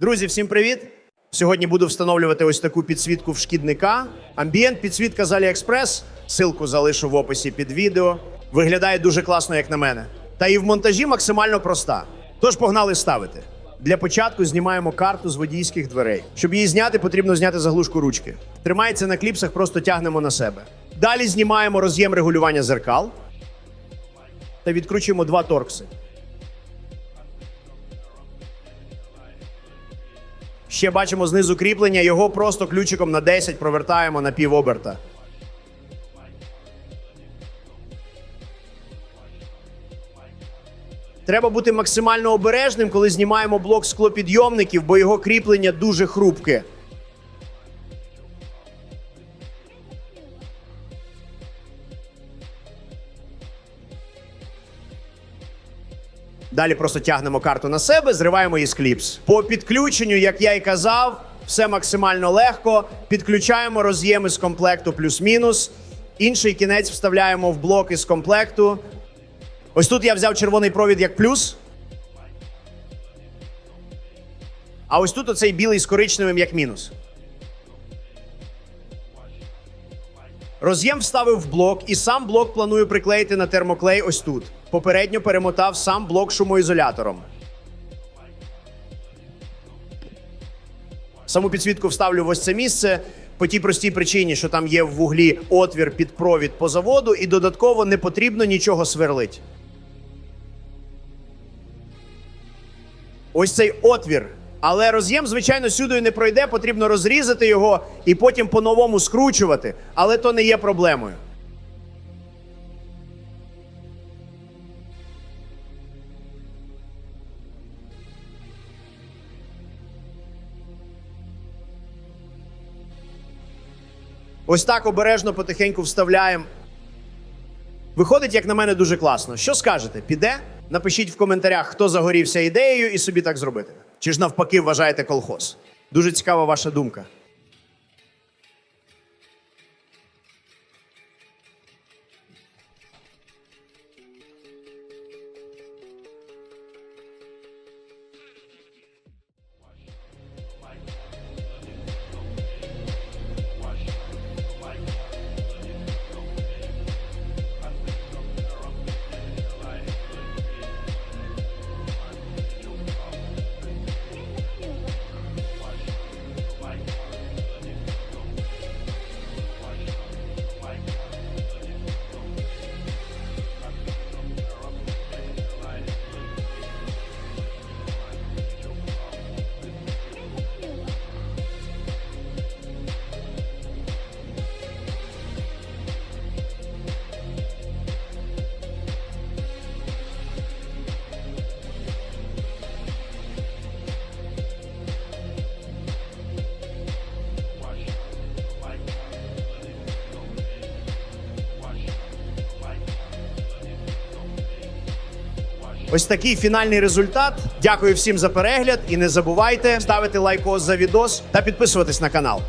Друзі, всім привіт! Сьогодні буду встановлювати ось таку підсвітку в шкідника. Амбієнт підсвітка з AliExpress. Силку залишу в описі під відео. Виглядає дуже класно, як на мене. Та і в монтажі максимально проста. Тож погнали ставити. Для початку знімаємо карту з водійських дверей. Щоб її зняти, потрібно зняти заглушку ручки. Тримається на кліпсах, просто тягнемо на себе. Далі знімаємо роз'єм регулювання зеркал та відкручуємо два торкси. Ще бачимо знизу кріплення, його просто ключиком на 10 провертаємо на пів оберта. Треба бути максимально обережним, коли знімаємо блок склопідйомників, бо його кріплення дуже хрупке. Далі просто тягнемо карту на себе, зриваємо її з кліпс. По підключенню, як я і казав, все максимально легко. Підключаємо роз'єми з комплекту плюс-мінус. Інший кінець вставляємо в блок із комплекту. Ось тут я взяв червоний провід як плюс. А ось тут оцей білий з коричневим як мінус. Роз'єм вставив в блок, і сам блок планую приклеїти на термоклей ось тут. Попередньо перемотав сам блок шумоізолятором. Саму підсвітку вставлю в ось це місце по тій простій причині, що там є в вуглі отвір під провід по заводу, і додатково не потрібно нічого сверлить. Ось цей отвір. Але роз'єм, звичайно, сюди не пройде, потрібно розрізати його і потім по-новому скручувати. Але то не є проблемою. Ось так обережно потихеньку вставляємо. Виходить, як на мене, дуже класно. Що скажете? Піде? Напишіть в коментарях, хто загорівся ідеєю і собі так зробити. Чи ж навпаки вважаєте колхоз? Дуже цікава ваша думка. Ось такий фінальний результат. Дякую всім за перегляд і не забувайте ставити лайкос за відос та підписуватись на канал.